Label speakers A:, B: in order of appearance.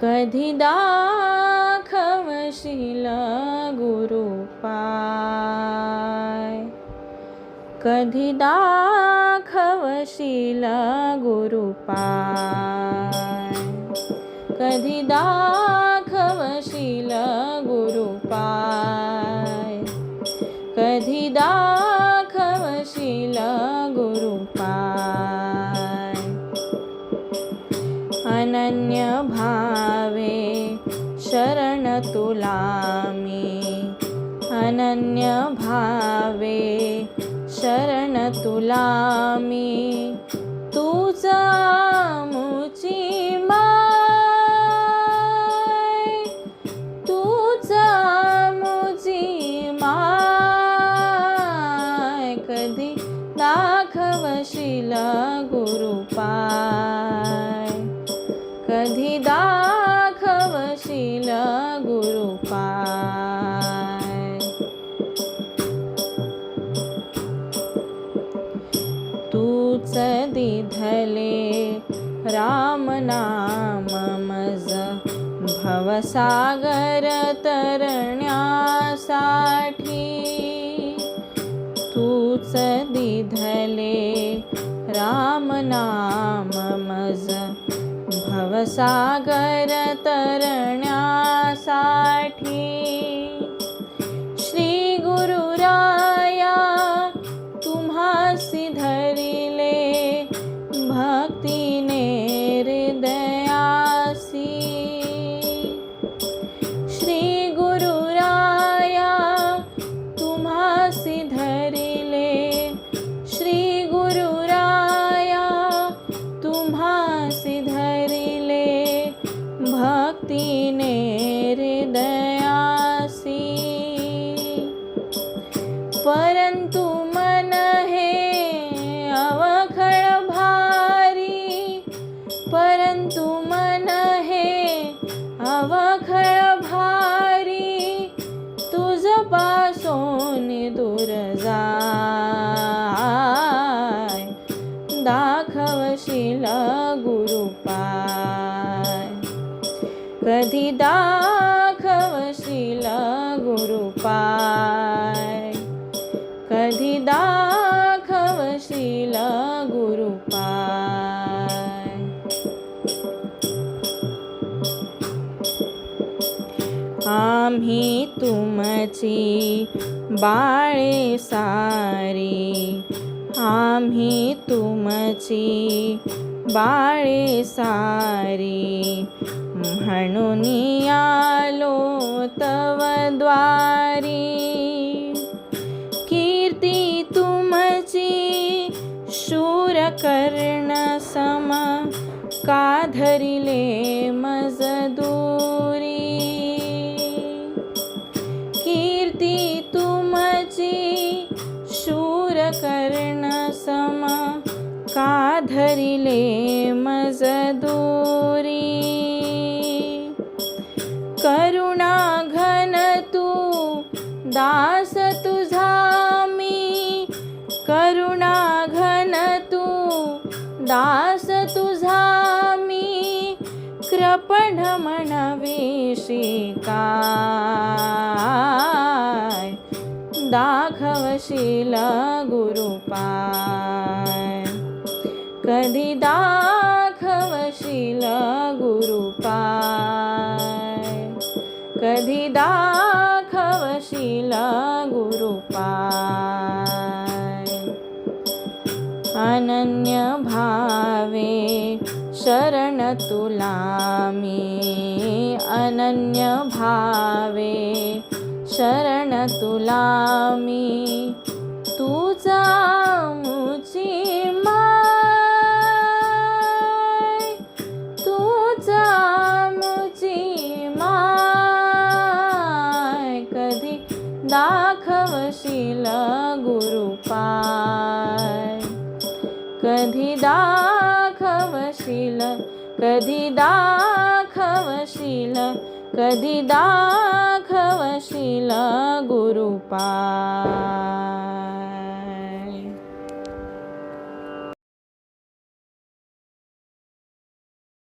A: कधी दाखवशील गुरुपाय कधी दाखवशील गुरुपाय कधी दाखवशील गुरुपाय कधी दाखवशील गुरुपाय अनन्य भा तुला मी अनन्य भावे शरण तुला मी तूच मुची माय। तूच मुची माय। कधी दाखवशील गुरुपाय। कधी दा धले। राम नाम मज भवसागर तरण्यासाठी। तूच दिधले। राम नाम मज भवसागर तरण्यासाठी। भक्तीने हृदयासी। श्री गुरुराया तुम्हासी धरिले। श्री गुरुराया तुम्हासी धरिले। भक्तीने हृदयासी पासून दूर जाय. दाखवशील गुरुपाय. कधी दा आम्ही तुमची बाळे सारी. आम्ही तुमची बाळे सारी. म्हणून आलो तव द्वारी कीर्ती तुमची शूर कर्ण सम का धरिले का धरिले मजदूरी। करुणा घन तू दास तुझा मी। करुणा घन तू दास तुझा मी। कृपण म्हणविशी काय? दाखवशील गुरुपा कधी दाखवशील गुरुपाय कधी दाखवशील गुरुपाय अनन्य भावे शरण तुला मी. अनन्य भावे शरण तुला मी. दाखवशील गुरुपाय. कधी दाखवशील कधी दाखवशील कधी दाखवशील गुरुपाय.